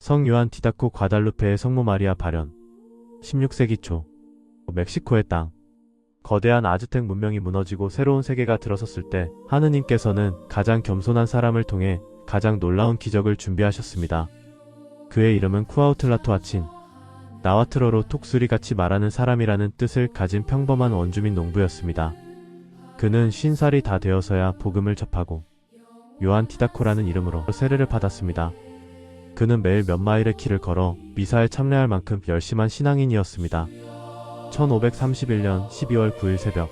성 요한 디다코 과달루페의 성모 마리아 발현 16세기 초 멕시코의 땅 거대한 아즈텍 문명이 무너지고 새로운 세계가 들어섰을 때 하느님께서는 가장 겸손한 사람을 통해 가장 놀라운 기적을 준비하셨습니다. 그의 이름은 쿠아우틀라토아친 나와트로로 톡수리같이 말하는 사람이라는 뜻을 가진 평범한 원주민 농부였습니다. 그는 쉰살이 다 되어서야 복음을 접하고 요한 티다코라는 이름으로 세례를 받았습니다. 그는 매일 몇 마일의 길을 걸어 미사에 참여할 만큼 열심한 신앙인이었습니다. 1531년 12월 9일 새벽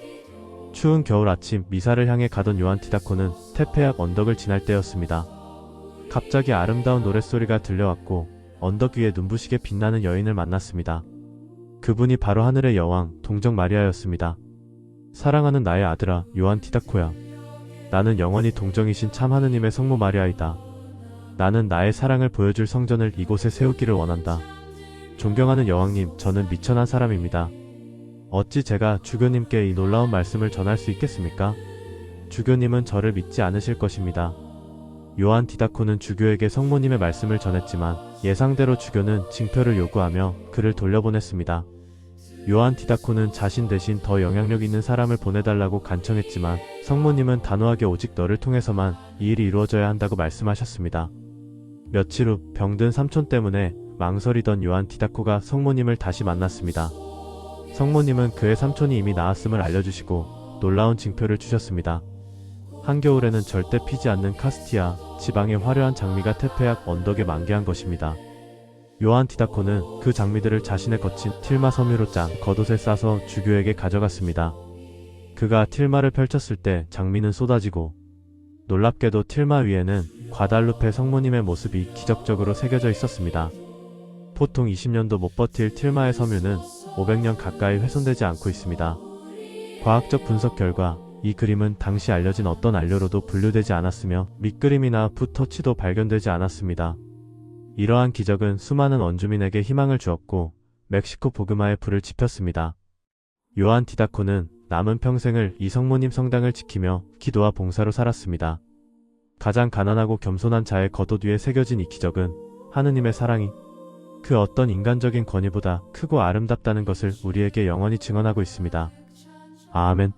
추운 겨울 아침 미사를 향해 가던 요한 티다코는 테페약 언덕을 지날 때였습니다. 갑자기 아름다운 노랫소리가 들려왔고 언덕 위에 눈부시게 빛나는 여인을 만났습니다. 그분이 바로 하늘의 여왕 동정 마리아였습니다. 사랑하는 나의 아들아 요한 티다코야. 나는 영원히 동정이신 참 하느님의 성모 마리아이다. 나는 나의 사랑을 보여줄 성전을 이곳에 세우기를 원한다. 존경하는 여왕님, 저는 미천한 사람입니다. 어찌 제가 주교님께 이 놀라운 말씀을 전할 수 있겠습니까? 주교님은 저를 믿지 않으실 것입니다. 요한 디다코는 주교에게 성모님의 말씀을 전했지만 예상대로 주교는 징표를 요구하며 그를 돌려보냈습니다. 요한 디다코는 자신 대신 더 영향력 있는 사람을 보내달라고 간청했지만 성모님은 단호하게 오직 너를 통해서만 이 일이 이루어져야 한다고 말씀하셨습니다. 며칠 후 병든 삼촌 때문에 망설이던 요한 디다코가 성모님을 다시 만났습니다. 성모님은 그의 삼촌이 이미 나았음을 알려주시고 놀라운 징표를 주셨습니다. 한겨울에는 절대 피지 않는 카스티아 지방의 화려한 장미가 테페약 언덕에 만개한 것입니다. 요한 디다코는 그 장미들을 자신의 거친 틸마 섬유로 짠 겉옷에 싸서 주교에게 가져갔습니다. 그가 틸마를 펼쳤을 때 장미는 쏟아지고 놀랍게도 틸마 위에는 과달루페 성모님의 모습이 기적적으로 새겨져 있었습니다. 보통 20년도 못 버틸 틸마의 섬유는 500년 가까이 훼손되지 않고 있습니다. 과학적 분석 결과 이 그림은 당시 알려진 어떤 안료로도 분류되지 않았으며 밑그림이나 붓터치도 발견되지 않았습니다. 이러한 기적은 수많은 원주민에게 희망을 주었고 멕시코 복음화에 불을 지폈습니다. 요한 디다코는 남은 평생을 이 성모님 성당을 지키며 기도와 봉사로 살았습니다. 가장 가난하고 겸손한 자의 겉옷 위에 새겨진 이 기적은 하느님의 사랑이 그 어떤 인간적인 권위보다 크고 아름답다는 것을 우리에게 영원히 증언하고 있습니다. 아멘.